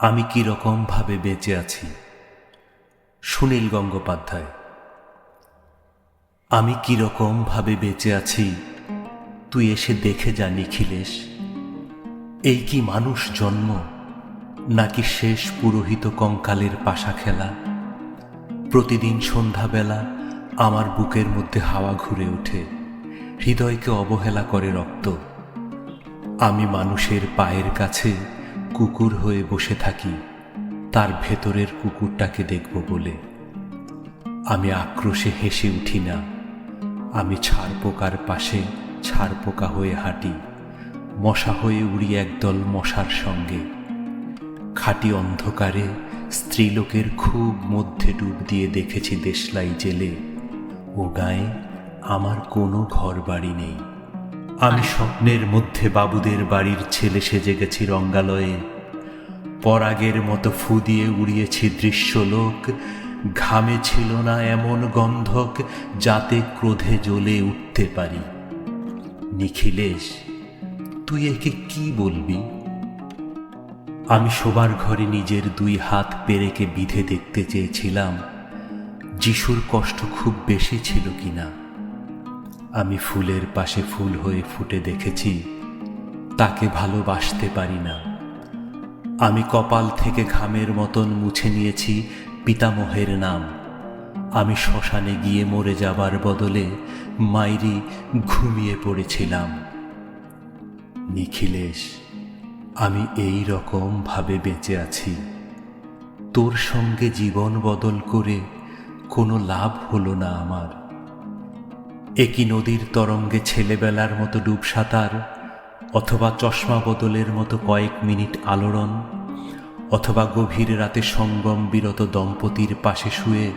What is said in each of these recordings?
আমি কি রকম ভাবে বেঁচে আছি? সুনীল গঙ্গোপাধ্যায়, আমি কি রকম ভাবে বেঁচে আছি? তুই এসে দেখে যা নিখিলেশ। এই কি মানুষ জন্ম, নাকি শেষ পুরোহিত কঙ্কালের পাশা খেলা? প্রতিদিন সন্ধ্যাবেলা আমার বুকের মধ্যে হাওয়া ঘুরে ওঠে, হৃদয়কে অবহেলা করে রক্ত। আমি মানুষের পায়ের কাছে কুকুর হয়ে বসে থাকি, তার ভেতরের কুকুরটাকে দেখব বলে। আমি আক্রোশে হেসে উঠি না। আমি ছাড় পোকার পাশে ছাড় পোকা হয়ে হাঁটি, মশা হয়ে উড়ি একদল মশার সঙ্গে। খাঁটি অন্ধকারে স্ত্রীলোকের খুব মধ্যে ডুব দিয়ে দেখেছি দেশলাই জেলে। ও গায়ে আমার কোনো ঘর বাড়ি নেই। আমি স্বপ্নের মধ্যে বাবুদের বাড়ির ছেলে সেজে গেছি রঙ্গালয়ে। পরাগের মতো ফু দিয়ে উড়িয়েছি দৃশ্যলোক। ঘামে ছিল না এমন গন্ধক যাতে ক্রোধে জ্বলে উঠতে পারি। নিখিলেশ, তুই একে কি বলবি? আমি শোবার ঘরে নিজের দুই হাত পেরেকে বিধে দেখতে চেয়েছিলাম। যিশুর কষ্ট খুব বেশি ছিল কিনা। আমি ফুলের পাশে ফুল হয়ে ফুটে দেখেছি, তাকে ভালোবাসতে পারি না। আমি কপাল থেকে ঘামের মতন মুছে নিয়েছি পিতামহের নাম। আমি শ্মশানে গিয়ে মরে যাবার বদলে মাইরি ঘুমিয়ে পড়েছিলাম। নিখিলেশ, আমি এই রকম ভাবে বেঁচে আছি। তোর সঙ্গে জীবন বদল করে কোনো লাভ হলো না আমার। একই নদীর তরঙ্গে ছেলেবেলার মতো ডুব সাঁতার অথবা চশমা বদলের মতো কয়েক মিনিট আলোড়ন, অথবা গভীর রাতে সঙ্গম বিরত দম্পতির পাশে শুয়ে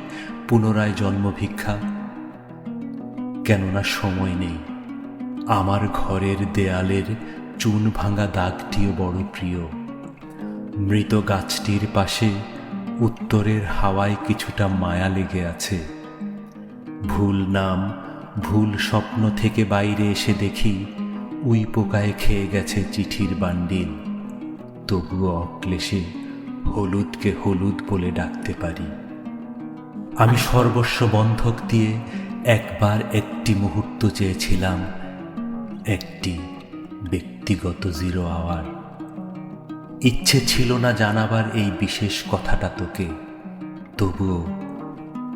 পুনরায় জন্মভিক্ষা কেননা সময় নেই। আমার ঘরের দেয়ালের চুন ভাঙা দাগটিও বড় প্রিয়। মৃত গাছটির পাশে উত্তরের হাওয়ায় কিছুটা মায়া লেগে আছে। ভুল নাম ভুল স্বপ্ন থেকে বাইরে এসে দেখি উই পোকায় খেয়ে গেছে চিঠির বান্ডিল। তবুও অক্লেশে হলুদকে হলুদ বলে ডাকতে পারি। আমি সর্বস্ব বন্ধক দিয়ে একবার একটি মুহূর্ত চেয়েছিলাম, একটি ব্যক্তিগত জিরো আওয়ার। ইচ্ছে ছিল না জানাবার এই বিশেষ কথাটা তোকে, তবুও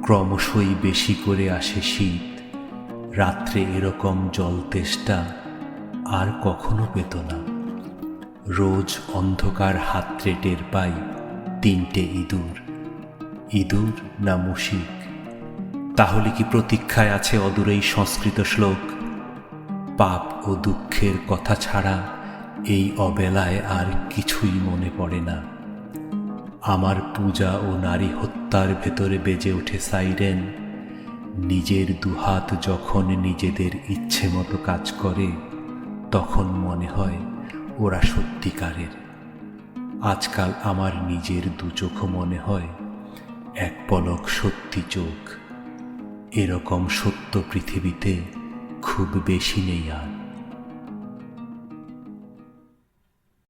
ক্রমশই বেশি করে আসে শীত। রাত্রে এরকম জল তেষ্টা আর কখনো পেত না। রোজ অন্ধকার হাতরে টের পাই তিনটে ইঁদুর। ইঁদুর না মুশিক? তাহলে কি প্রতীক্ষায় আছে অদূর এই সংস্কৃত শ্লোক? পাপ ও দুঃখের কথা ছাড়া এই অবেলায় আর কিছুই মনে পড়ে না। আমার পূজা ও নারী হত্যার ভেতরে বেজে ওঠে সাইরেন। নিজের দুহাত যখন নিজেদের ইচ্ছে মতো কাজ করে, তখন মনে হয় ওরা সত্যিকারের। আজকাল আমার নিজের দু চোখ মনে হয় এক পলক সত্যি চোখ। এরকম সত্য পৃথিবীতে খুব বেশি নেই আর।